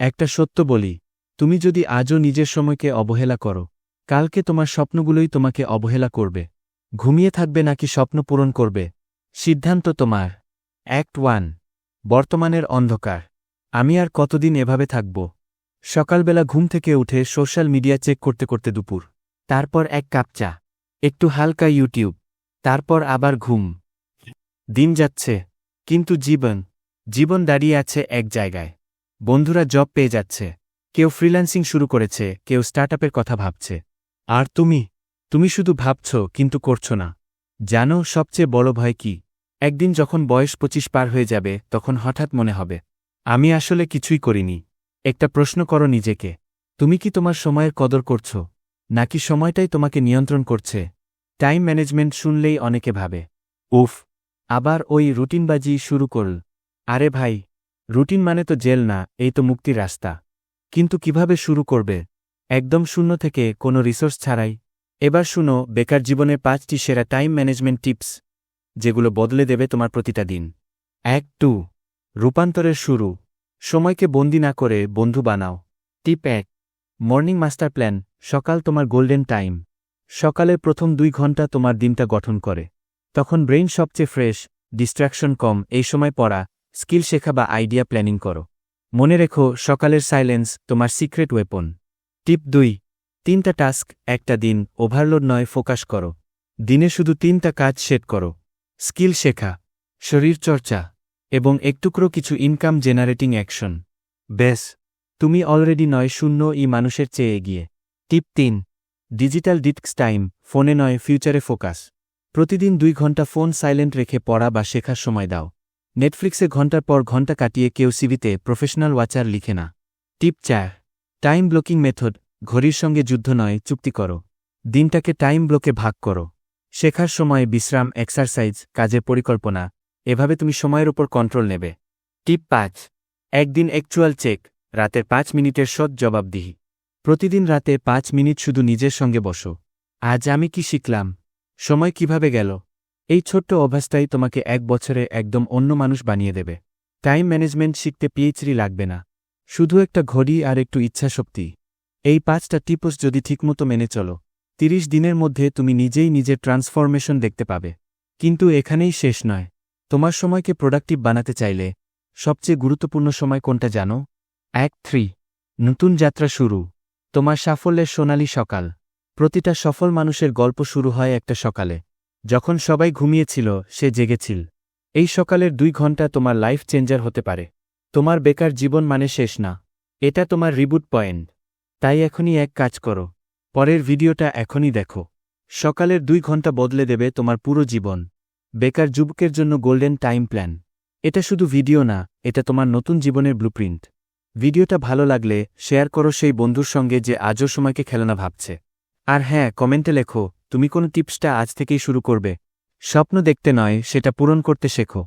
একটা সত্য বলি, তুমি যদি আজও নিজের সময়কে অবহেলা করো, কালকে তোমার স্বপ্নগুলোই তোমাকে অবহেলা করবে। ঘুমিয়ে থাকবে নাকি স্বপ্ন পূরণ করবে? সিদ্ধান্ত তোমার। অ্যাক্ট ওয়ান, বর্তমানের অন্ধকার। আমি আর কতদিন এভাবে থাকব? সকালবেলা ঘুম থেকে উঠে সোশ্যাল মিডিয়া চেক করতে করতে দুপুর। তারপর এক কাপ চা। একটু হালকা ইউটিউব। তারপর আবার ঘুম। দিন যাচ্ছে। কিন্তু জীবন জীবন দাঁড়িয়ে আছে এক জায়গায়। বন্ধুরা জব পেয়ে যাচ্ছে। কেউ ফ্রিল্যান্সিং শুরু করেছে, কেউ স্টার্টআপের কথা ভাবছে। আর তুমি? তুমি শুধু ভাবছ, কিন্তু করছ না। জানো, সবচেয়ে বড় ভয় কি? একদিন যখন বয়স পঁচিশ পার হয়ে যাবে, তখন হঠাৎ মনে হবে, আমি আসলে কিছুই করিনি। একটা প্রশ্ন করো নিজেকে। তুমি কি তোমার সময়ের কদর করছ? নাকি সময়টাই তোমাকে নিয়ন্ত্রণ করছে? টাইম ম্যানেজমেন্ট শুনলেই অনেকে ভাবে, উফ, আবার ওই রুটিনবাজি শুরু করল। আরে ভাই রুটিন মানে তো জেল না, এই তো মুক্তির রাস্তা। কিন্তু কীভাবে শুরু করবে? একদম শূন্য থেকে কোনো রিসোর্স ছাড়াই। এবার শুনো, বেকার জীবনের পাঁচটি সেরা টাইম ম্যানেজমেন্ট টিপস, যেগুলো বদলে দেবে তোমার প্রতিটা দিন। এক, টু। রূপান্তরের শুরু। সময়কে বন্দি না করে বন্ধু বানাও। টিপ এক, মর্নিং মাস্টার প্ল্যান, সকাল তোমার গোল্ডেন টাইম। সকালের প্রথম দুই ঘণ্টা তোমার দিনটা গঠন করে। তখন ব্রেইন সবচেয়ে ফ্রেশ ডিস্ট্র্যাকশন কম, এই সময় পড়া স্কিল শেখা বা আইডিয়া প্ল্যানিং করো। মনে রেখো, সকালের সাইলেন্স, তোমার সিক্রেট ওয়েপন। টিপ দুই, তিনটা টাস্ক, একটা দিন, ওভারলোড নয়, ফোকাস করো। দিনে শুধু তিনটা কাজ সেট করো। স্কিল শেখা শরীরচর্চা এবং একটুকরো কিছু ইনকাম জেনারেটিং অ্যাকশন বেশ তুমি অলরেডি নয়, শূন্য, ই মানুষের চেয়ে এগিয়ে। টিপ তিন ডিজিটাল ডিস্ক টাইম ফোনে নয় ফিউচারে ফোকাস প্রতিদিন দুই ঘণ্টা ফোন সাইলেন্ট রেখে পড়া বা শেখার সময় দাও। নেটফ্লিক্সে ঘণ্টার পর ঘণ্টা কাটিয়ে কেউ সিভিতে প্রফেশনাল ওয়াচার লিখে না। টিপ চার, টাইম ব্লকিং মেথড, ঘড়ির সঙ্গে যুদ্ধ নয়, চুক্তি করো। দিনটাকে টাইম ব্লকে ভাগ করো। শেখার সময় বিশ্রাম, এক্সারসাইজ, কাজের পরিকল্পনা, এভাবে তুমি সময়ের উপর কন্ট্রোল নেবে। টিপ পাঁচ, একদিন অ্যাকচুয়াল চেক রাতের পাঁচ মিনিটের সৎ জবাবদিহি। প্রতিদিন রাতে পাঁচ মিনিট শুধু নিজের সঙ্গে বসো। আজ আমি কি শিখলাম? সময় কীভাবে গেল? এই ছোট্ট অভ্যাসটাই তোমাকে এক বছরে একদম অন্য মানুষ বানিয়ে দেবে। টাইম ম্যানেজমেন্ট শিখতে পিএইচডি লাগবে না। শুধু একটা ঘড়ি আর একটু ইচ্ছাশক্তি। এই পাঁচটা টিপস যদি ঠিকমতো মেনে চলো, তিরিশ দিনের মধ্যে তুমি নিজেই নিজের ট্রান্সফরমেশন দেখতে পাবে। কিন্তু এখানেই শেষ নয়। তোমার সময়কে প্রোডাক্টিভ বানাতে চাইলে সবচেয়ে গুরুত্বপূর্ণ সময় কোনটা জানো? এক থ্রি নতুন যাত্রা শুরু। তোমার সাফল্যের সোনালি সকাল। প্রতিটা সফল মানুষের গল্প শুরু হয় একটা সকালে। যখন সবাই ঘুমিয়েছিল, সে জেগেছিল। এই সকালের দুই ঘণ্টা তোমার লাইফ চেঞ্জার হতে পারে। তোমার বেকার জীবন মানে শেষ না। এটা তোমার রিবুট পয়েন্ট তাই এখনই এক কাজ করো। পরের ভিডিওটা এখনই দেখো। সকালের দুই ঘণ্টা বদলে দেবে তোমার পুরো জীবন। বেকার যুবকের জন্য গোল্ডেন টাইম প্ল্যান এটা শুধু ভিডিও না, এটা তোমার নতুন জীবনের ব্লুপ্রিন্ট ভিডিওটা ভালো লাগলে শেয়ার করো সেই বন্ধুর সঙ্গে যে আজও সময়কে খেলনা ভাবছে। আর হ্যাঁ কমেন্টে লেখো তুমি কোন টিপসটা আজ থেকেই শুরু করবে? স্বপ্ন দেখতে নয় সেটা পূরণ করতে শেখো।